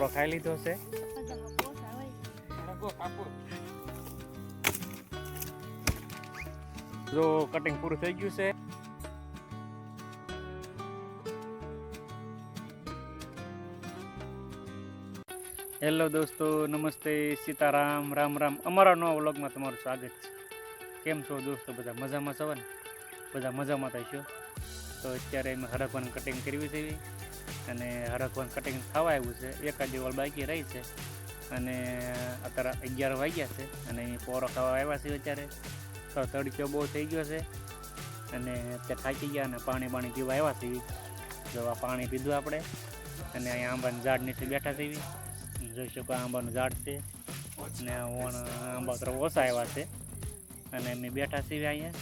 પોરો ખાઈ લીધો છે. જો કટિંગ પૂરું થઈ ગયું છે. હેલો દોસ્તો, નમસ્તે, સીતારામ, રામ રામ. અમારા નવા વ્લોગમાં તમારું સ્વાગત છે. કેમ છો દોસ્તો? બધા મજામાં છો ને? બધા મજામાં થશો તો અત્યારે અમે હરકવાનું કટિંગ કરવી છે. અને હરકવાનું કટિંગ થવા આવ્યું છે. એકાદ દિવસ બાકી રહી છે. અને અત્યારે અગિયાર વાગ્યા છે અને અહીં પોરો ખાવા આવ્યા છે અત્યારે. તો તડક્યો બહુ થઈ ગયો છે અને ત્યાં થાકી ગયા અને પાણી પાણી પીવા આવ્યા છે. જો આ પાણી પીધું આપણે અને અહીંયા આંબાનું ઝાડ નીચે બેઠા છીએ જોઈ શકો આંબાનું ઝાડ છે અને ઓણ આંબા તરફ ઓછા આવ્યા છે. અને અમે બેઠા છીએ અહીંયા.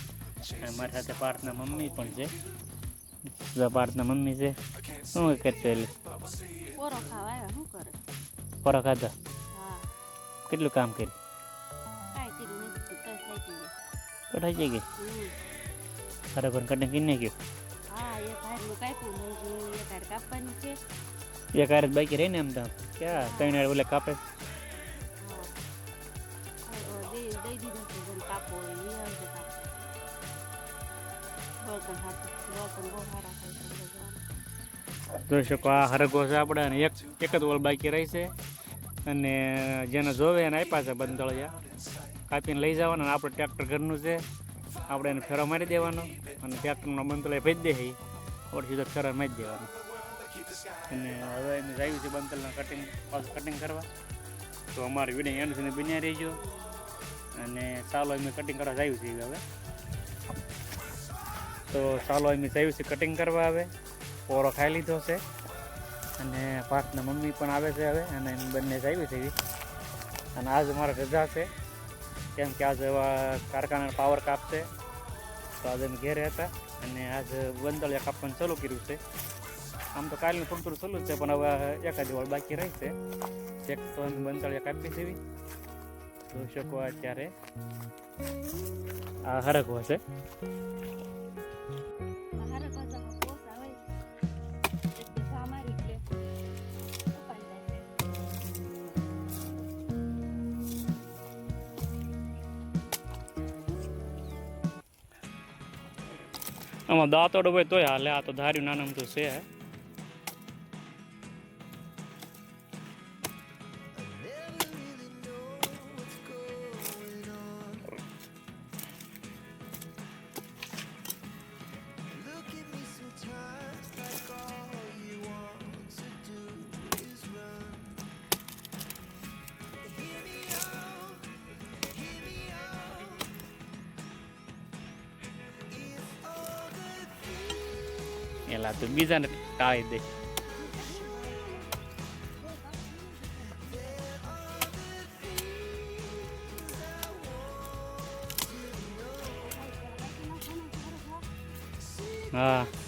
અને મારી સાથે પાર્થના મમ્મી પણ છે. જો પાર્થના મમ્મી છે શું કરશે એટલે પોરો ખાવા આવ્યા શું કરે ફરક ખાધા કેટલું કામ કર્યું ગયું કઢાઈ ગઈ. હરકવાનું કટિંગ કરી નાખ્યું હા એક ને હાર બાકી રહીને એમ તો ક્યાં ત્રણ ઓલે કાપે જોઈ શકો આ હરગો આપણે અને એક એક જ વોલ બાકી રહી છે. અને જેને જોવે એને આપ્યા છે બંધળિયા. કાપીને લઈ જવાના અને આપણે ટ્રેક્ટર ઘરનું છે. આપણે એને ફેરો મારી દેવાનો અને ટ્રેક્ટરનો બંધળિયા ભેજ દે આપણે સીધો ફેરો મારી દેવાનો. અને હવે એમ આવ્યું છે બંધલના કટિંગ પાછું કટિંગ કરવા. તો અમારી વીડિયો એન્ડ સુધી બન્યા રહીજો. અને ચાલો એમ કટિંગ કરવા આવ્યું છે હવે. તો ચાલો એમ આવ્યું છે કટિંગ કરવા આવે પોરો ખાઈ લીધો છે. અને પાર્થના મમ્મી પણ આવે છે હવે, અને એમ બંને આવી છે. અને આજ મારે રજા છે. કેમ કે આજ એવા કારખાના પાવર કાપશે. તો આજે અમે ઘેરે હતા. અને આજ બંદળિયા કાપવાનું ચાલુ કર્યું છે. આમ તો કાલનું થોડું થોડું ચાલુ છે, પણ હવે એકાદ વાળ બાકી રહી છે. એક તો બંદળિયા કાપી છે જોઈ શકો અત્યારે. આ હરકવો છે. આમાં દાંતોડો હોય તોય હાલે આ તો ધાર્યું નાનું તો છે. એલા તું બીજાને ટાળી દે હા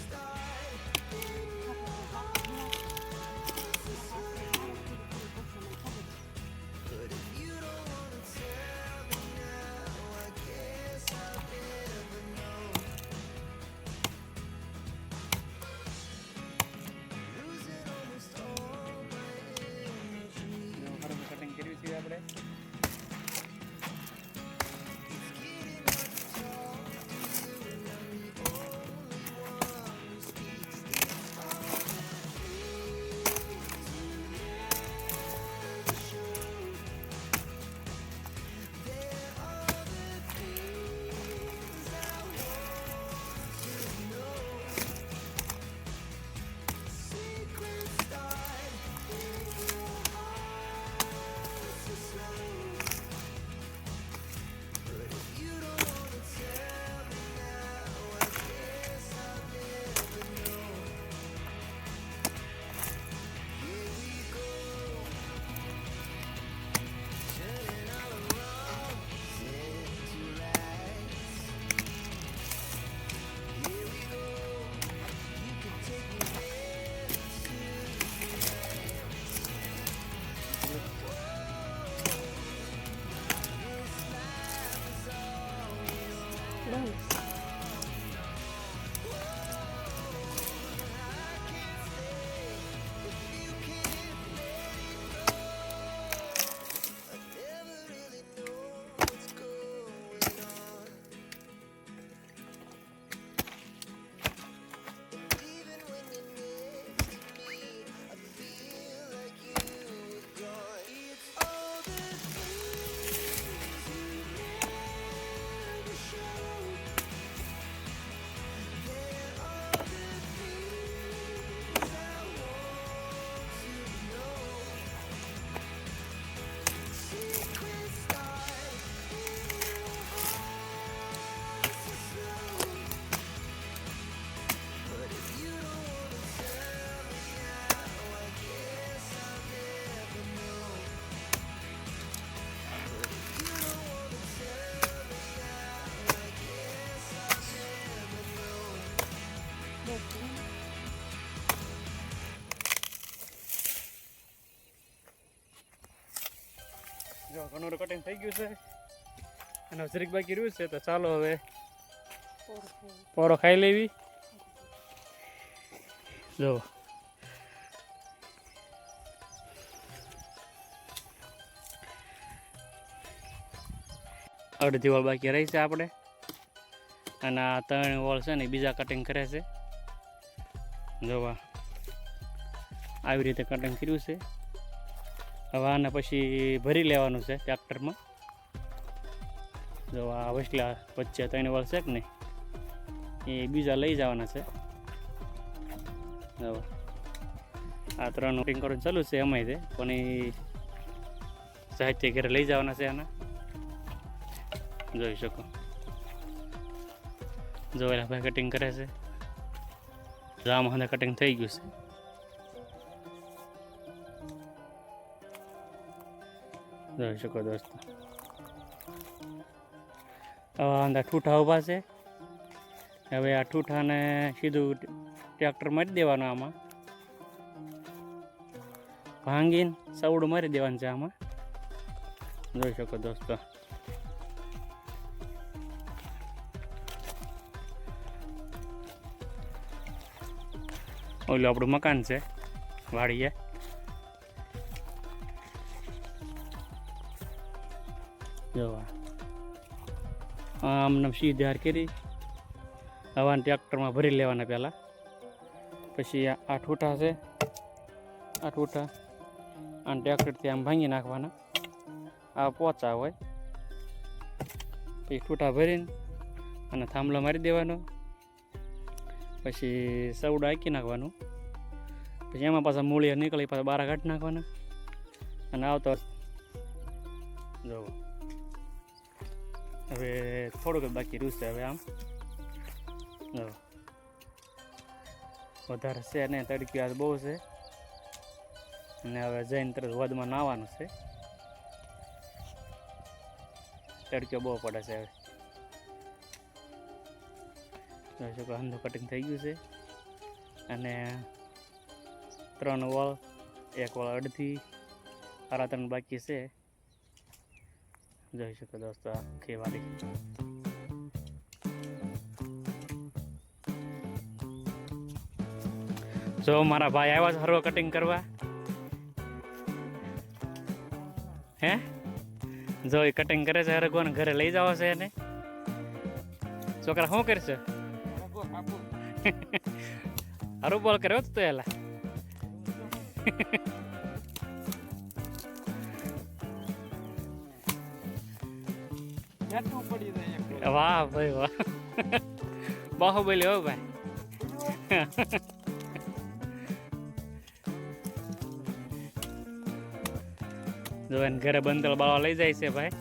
જો, ઘણું કટિંગ થઈ ગયું છે. અને જરીક બાકી રહ્યું છે, તો ચાલો હવે પોરો ખાઈ લેવી. જો. અડધી વોલ બાકી રહી છે આપણે. અને આ ત્રણ વાળ છે ને, બીજા કટિંગ કરે છે. જોવા. આવી રીતે કટિંગ કર્યું છે. હવે આને પછી ભરી લેવાનું છે ટ્રેક્ટરમાં જો આ વસલા વચ્ચે ત્રણ છે કે નહીં? એ બીજા લઈ જવાના છે. હવે આ ત્રણ કટિંગ કરવાનું ચાલુ છે એમાંય છે, પણ એ સાહિત્ય ઘરે લઈ જવાના છે આના. જોઈ શકો. જોયેલા ભાઈ કટિંગ કરે છે. રામ હાથે કટિંગ થઈ ગયું છે. જોઈ શકો દોસ્તો. હવે અંદર ઠૂઠા ઊભા છે. હવે આ ઠૂઠાને સીધું ટ્રેક્ટર મારી દેવાનું આમાં. ભાંગીને સવડું મારી દેવાનું છે આમાં. જોઈ શકો દોસ્તો. ઓલું આપણું મકાન છે, વાડીએ. જોવા આમને સીધી હાર કરી. હવાને ટ્રેક્ટરમાં ભરી લેવાના પહેલાં. પછી આ ઠૂઠા છે. આ ઠૂઠા. અને ટ્રેક્ટરથી આમ ભાંગી નાખવાના. આ પોચા હોય. પછી ઠૂઠા ભરીને અને થાંભલો મારી દેવાનો. પછી સવડું આંકી નાખવાનું. પછી એમાં પાછા મૂળિયા નીકળી, પાછા બારા કાઢી નાખવાના. અને આવતો જો. હવે થોડુંક બાકી રહ્યું છે હવે આમ. વધારે છે ને તડકી આજ બહુ છે. અને હવે જઈને તરત વધમાં નાવાનું છે. તડક્યો બહુ પડે છે હવે. જોઈ શકો અંધો કટિંગ થઈ ગયું છે. અને ત્રણ વળ એક વળ અડધી સારા ત્રણ બાકી છે. જોઈ શકો દોસ્તો આખી જો મારા ભાઈ આવ્યા છે હરવો કટિંગ કરવા. હે? જો એ કટિંગ કરે છે, હરગવાન ઘરે લઈ જાવ છે એને. છોકરા શું કરશે? હારું બોલ કર્યો તો એલા? વાહ ભાઈ વાહ. બાહુબલી હો ભાઈ. જો એને ઘરે બંદલ બાવા લઈ જાય છે ભાઈ.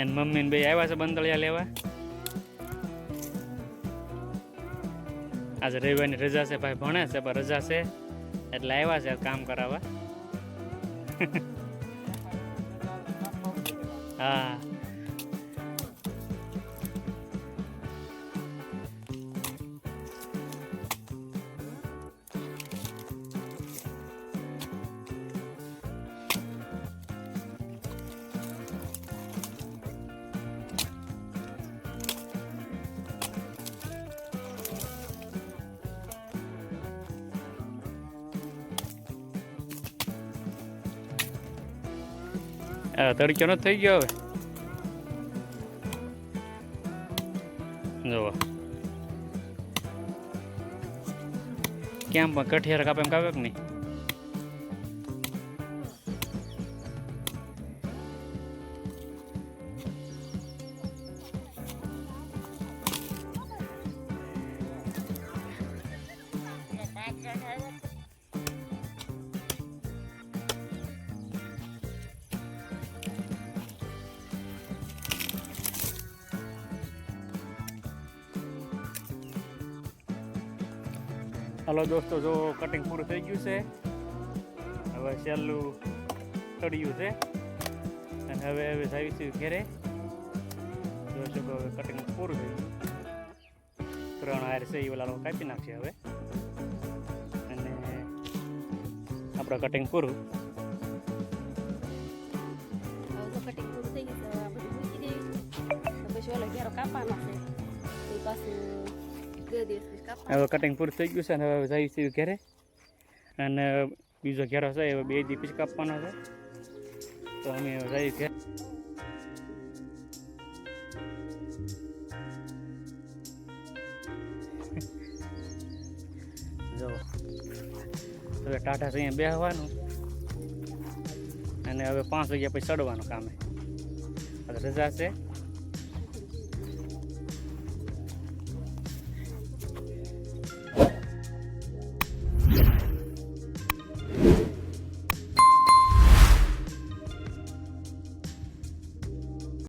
એન મમ્મી ને બે આવ્યા છે બંદળિયા લેવા. આજે રવિવારની રજા છે ભાઈ ભણે છે પણ રજા છે. એટલે આવ્યા છે કામ કરાવવા. હા. આ તડક્યો નથી થઈ ગયો હવે જોવા કેમ પણ કઠિયાર કાપે કાપે નહીં હલો દોસ્તો, જો કટિંગ પૂરું થઈ ગયું છે. હવે છેલ્લું તળિયું છે. અને હવે હવે જાવીશું ઘેરે. જોઈ શકો હવે કટિંગ પૂરું થઈ ગયું. ત્રણ હાર છે એ ઓલા કાપી નાખશે હવે. અને આપણે કટિંગ પૂરું. કટિંગ પૂરું થઈ ગયું છે પછી ઓલો ઘેરો કાપવાનો છે. પાછું હવે કટિંગ પૂરું થઈ ગયું છે અને હવે જઈ છે ઘરે. અને બીજો ઘેરો છે, હવે બે દી પછી કાપવાનો છે. તો અમે જઈએ ઘેર. જો. હવે ટાટા છે અહીંયા બેસવાનું અને હવે પાંચ વાગ્યા પછી ચડવાનું કામે. રજા છે.